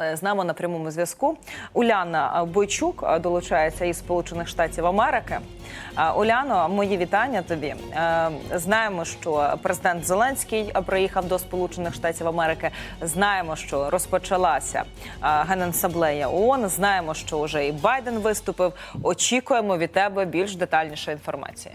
Е, З нами на прямому зв'язку Уляна Бойчук е, долучається із Сполучених Штатів Америки. Е, Уляно, мої вітання тобі. Знаємо, що президент Зеленський приїхав до Сполучених Штатів Америки. Знаємо, що розпочалася генасамблея ООН. Знаємо, що вже і Байден виступив. Очікуємо від тебе більш детальніше інформації.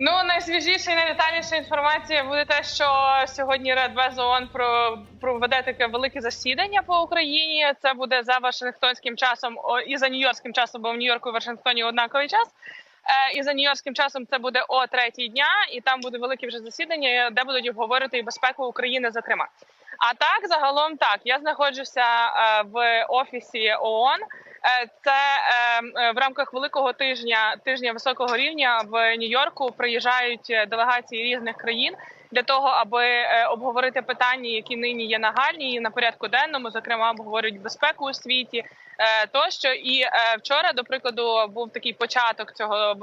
Ну найсвіжіша і найдетальніша інформація буде те, що сьогодні Радбез ООН про проведе таке велике засідання по Україні. Це буде за Вашингтонським часом і за Нью-Йоркським часом, бо в Нью-Йорку і Вашингтоні однаковий час. Е, І за Нью-Йоркським часом це буде о третій дня, і там буде велике вже засідання, де будуть обговорити і безпеку України, зокрема. А так, загалом, так я знаходжуся е, в офісі ООН. Е, Це в рамках великого тижня тижня високого рівня в Нью-Йорку приїжджають е, делегації різних країн для того, аби е, обговорити питання, які нині є нагальні і на порядку денному, зокрема обговорюють безпеку у світі. е, Тощо і вчора, до прикладу, був такий початок цього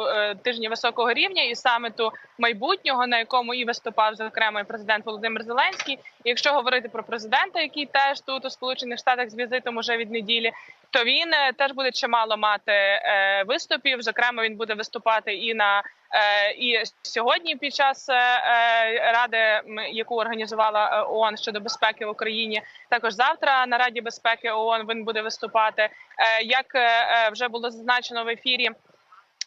тижня високого рівня і саміту майбутнього, на якому і виступав зокрема і президент Володимир Зеленський. І якщо говорити про президента, який теж тут у Сполучених Штатах з візитом уже від неділі, то він е, теж буде чимало мати е, виступів. Зокрема, він буде виступати і на е, і сьогодні під час ради, яку організувала ООН щодо безпеки в Україні. Також завтра на Раді безпеки ООН він буде виступати. Як вже було зазначено в ефірі.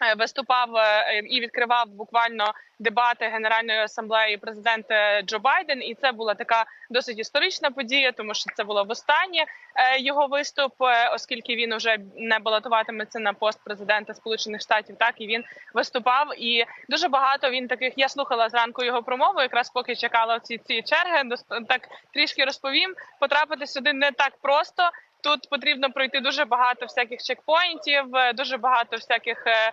Е, Виступав е, і відкривав буквально дебати Генеральної асамблеї президент е, Джо Байден, і це була така досить історична подія, тому що це було востаннє е, його виступ, оскільки він вже не балотуватиметься на пост президента Сполучених Штатів. Так і він виступав. І дуже багато він таких. Я слухала зранку його промову, якраз поки чекала ці ці черги. Так трішки розповім. Потрапити сюди не так просто. Тут потрібно пройти дуже багато всяких чекпоінтів, е, дуже багато всяких е,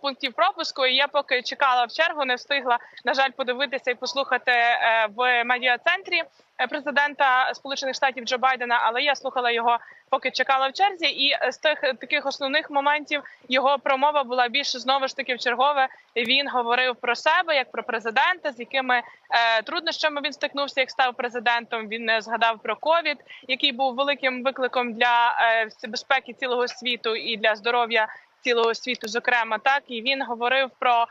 пунктів пропуску. І я поки чекала в чергу, не встигла на жаль подивитися і послухати е, в медіа-центрі е, президента Сполучених Штатів Джо Байдена. Але я слухала його, поки чекала в черзі. І е, з тих е, таких основних моментів його промова була більше знову ж таки в чергове. Він говорив про себе як про президента, з якими е, труднощами він стикнувся, як став президентом. Він е, згадав про ковід, який був великим викликом для е, безпеки цілого світу і для здоров'я цілого світу, зокрема, так і він говорив про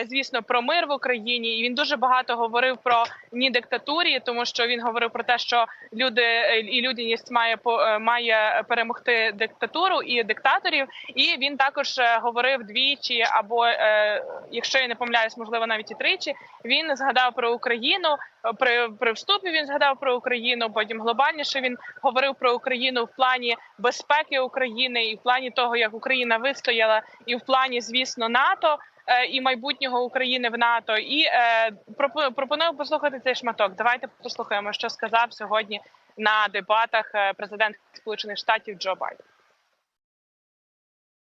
е, звісно про мир в Україні. І він дуже багато говорив про ні диктатурі, тому що він говорив про те, що люди е, і людяність має е, має перемогти диктатуру і диктаторів. І він також говорив двічі, або якщо я не помиляюсь, можливо, навіть і тричі. Він згадав про Україну. При, при вступі він згадав про Україну. Потім глобальніше він говорив про Україну в плані безпеки України і в плані того, як Україна вистояла, і в плані, звісно, НАТО е, і майбутнього України в НАТО. І е, пропо- пропоную послухати цей шматок. Давайте послухаємо, що сказав сьогодні на дебатах е, президент Сполучених Штатів Джо Байден.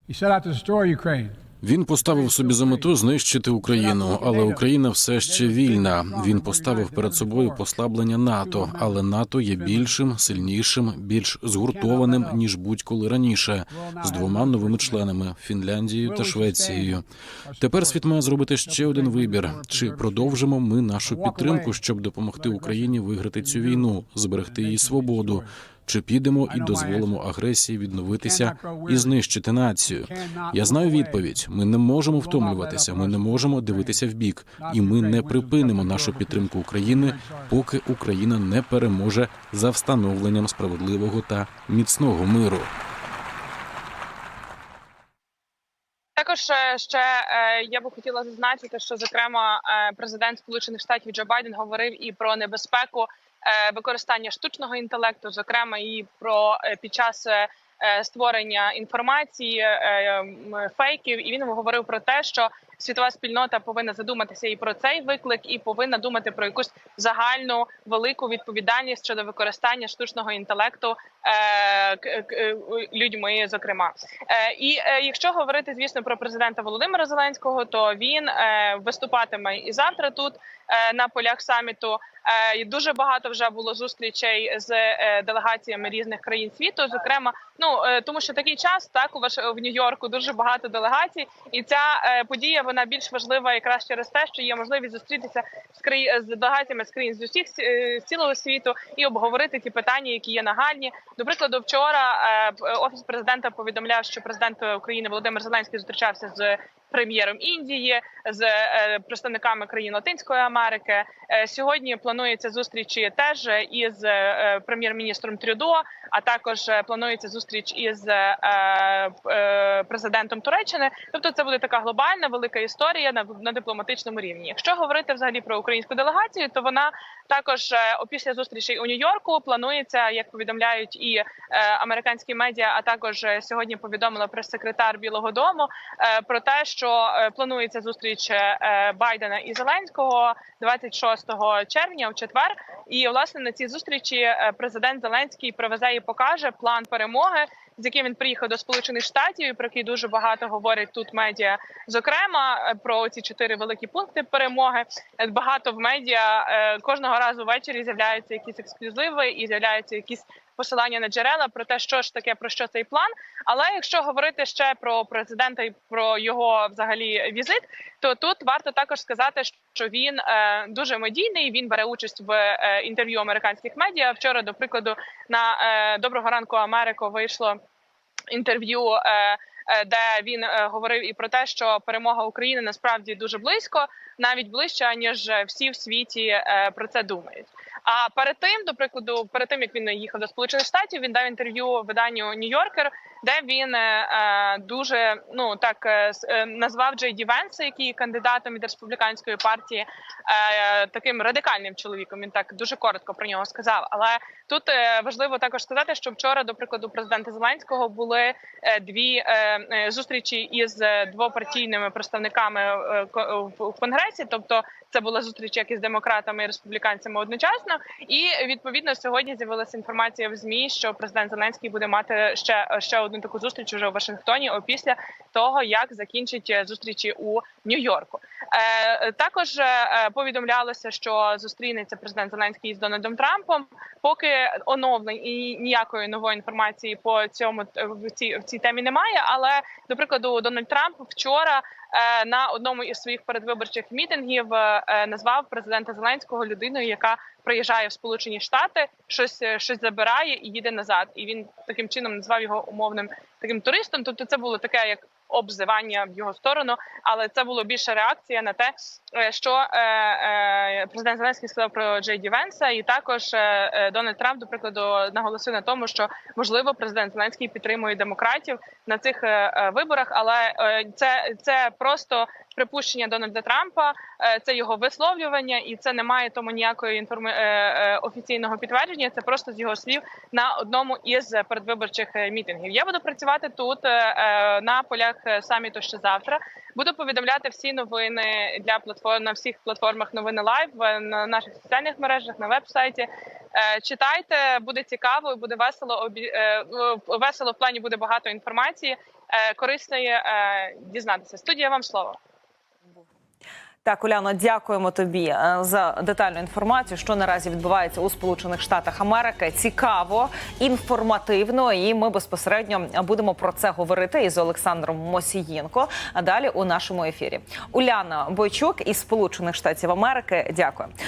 He set out to destroy Ukraine. Він поставив собі за мету знищити Україну, але Україна все ще вільна. Він поставив перед собою послаблення НАТО, але НАТО є більшим, сильнішим, більш згуртованим ніж будь-коли раніше, з двома новими членами Фінляндією та Швецією. Тепер світ має зробити ще один вибір: чи продовжимо ми нашу підтримку, щоб допомогти Україні виграти цю війну, зберегти її свободу. Чи підемо і дозволимо агресії відновитися і знищити націю? Я знаю відповідь. Ми не можемо втомлюватися. Ми не можемо дивитися в бік, і ми не припинимо нашу підтримку України, поки Україна не переможе за встановленням справедливого та міцного миру. Також е, ще е, я би хотіла зазначити, що зокрема е, президент Сполучених Штатів Джо Байден говорив і про небезпеку використання штучного інтелекту, зокрема і про е, під час. е, е, Створення інформації е, фейків, і він говорив про те, що світова спільнота повинна задуматися і про цей виклик, і повинна думати про якусь загальну велику відповідальність щодо використання штучного інтелекту е, людьми, зокрема. Е, І е, якщо говорити, звісно, про президента Володимира Зеленського, то він е, виступатиме і завтра тут е, на полях саміту. Е, І дуже багато вже було зустрічей з е, делегаціями різних країн світу. Зокрема, ну е, тому що такий час так у ваш в Нью-Йорку дуже багато делегацій, і ця подія вона більш важлива якраз через те, що є можливість зустрітися з краї... з делегаціями з країн з усіх з цілого світу і обговорити ті питання, які є нагальні. До прикладу, вчора офіс президента повідомляв, що президент України Володимир Зеленський зустрічався з прем'єром Індії, з е, представниками країн Латинської Америки. Е, Сьогодні планується зустрічі теж із е, прем'єр-міністром Трюдо, а також планується зустріч із президентом Туреччини. Тобто, це буде така глобальна велика історія на, на дипломатичному рівні. Якщо говорити взагалі про українську делегацію, то вона також після зустрічей у Нью-Йорку планується, як повідомляють і американські медіа, а також сьогодні повідомила прес-секретар Білого Дому про те, що е, планується зустріч е, Байдена і Зеленського 26 червня у четвер. І власне на цій зустрічі е, президент Зеленський привезе і покаже план перемоги, з яким він приїхав до Сполучених Штатів, про який дуже багато говорять тут медіа. Зокрема, е, про ці чотири великі пункти перемоги. Е, Багато в медіа е, кожного разу ввечері з'являються якісь ексклюзиви і з'являються якісь посилання на джерела про те, що ж таке про що цей план. Але якщо говорити ще про президента і про його взагалі візит, то тут варто також сказати, що він е, дуже медійний. Він бере участь в е, інтерв'ю американських медіа. Вчора, до прикладу, на е, доброго ранку Америко вийшло інтерв'ю. Де він говорив і про те, що перемога України насправді дуже близько, навіть ближче ніж всі в світі про це думають. А перед тим, до прикладу, перед тим як він їхав до сполучених штатів, він дав інтерв'ю виданню Нью-Йоркер, де він е, е, дуже ну так е, назвав Джей Венса, який кандидатом від республіканської партії, таким радикальним чоловіком. Він так дуже коротко про нього сказав. Але тут важливо також сказати, що вчора, до прикладу, президента Зеленського були дві зустрічі із двопартійними представниками в конгресі, тобто. Це була зустріч як із демократами і республіканцями одночасно, і відповідно сьогодні з'явилася інформація в змі, що президент Зеленський буде мати ще ще одну таку зустріч уже у Вашингтоні. Опісля того як закінчить е, зустрічі у Нью-Йорку. Е, також е, повідомлялося, що зустрінеться президент Зеленський з Дональдом Трампом. Поки оновлень і ніякої нової інформації по цьому е, в цій в цій темі немає. Але до прикладу, Дональд Трамп вчора е, на одному із своїх передвиборчих мітингів е, назвав президента Зеленського людиною, яка приїжджає в Сполучені Штати, щось е, щось забирає і їде назад. І він таким чином назвав його умовним таким туристом. Тобто, це було таке як обзивання в його сторону, але це було більше реакція на те, е, що е, е, президент Зеленський сказав про Джей Ді Венса, і також Дональд Трамп, до прикладу, наголосив на тому, що можливо президент Зеленський підтримує демократів на цих виборах, але це, це просто припущення Дональда Трампа, е, це його висловлювання, і це не має тому ніякої інформи... е, е, офіційного підтвердження. Це просто з його слів на одному із передвиборчих мітингів. Я буду працювати тут на полях саміту ще завтра. Буду повідомляти всі новини для платформ на всіх платформах новини лайв на наших соціальних мережах на вебсайті. Читайте, буде цікаво, буде весело. Весело в плані буде багато інформації корисної дізнатися. Студія вам слово. Так, Уляно, дякуємо тобі е, за детальну інформацію, що наразі відбувається у Сполучених Штатах Америки. Цікаво, інформативно, і ми безпосередньо будемо про це говорити із Олександром Мосієнко. А далі у нашому ефірі Уляна Бойчук із Сполучених Штатів Америки. Дякую.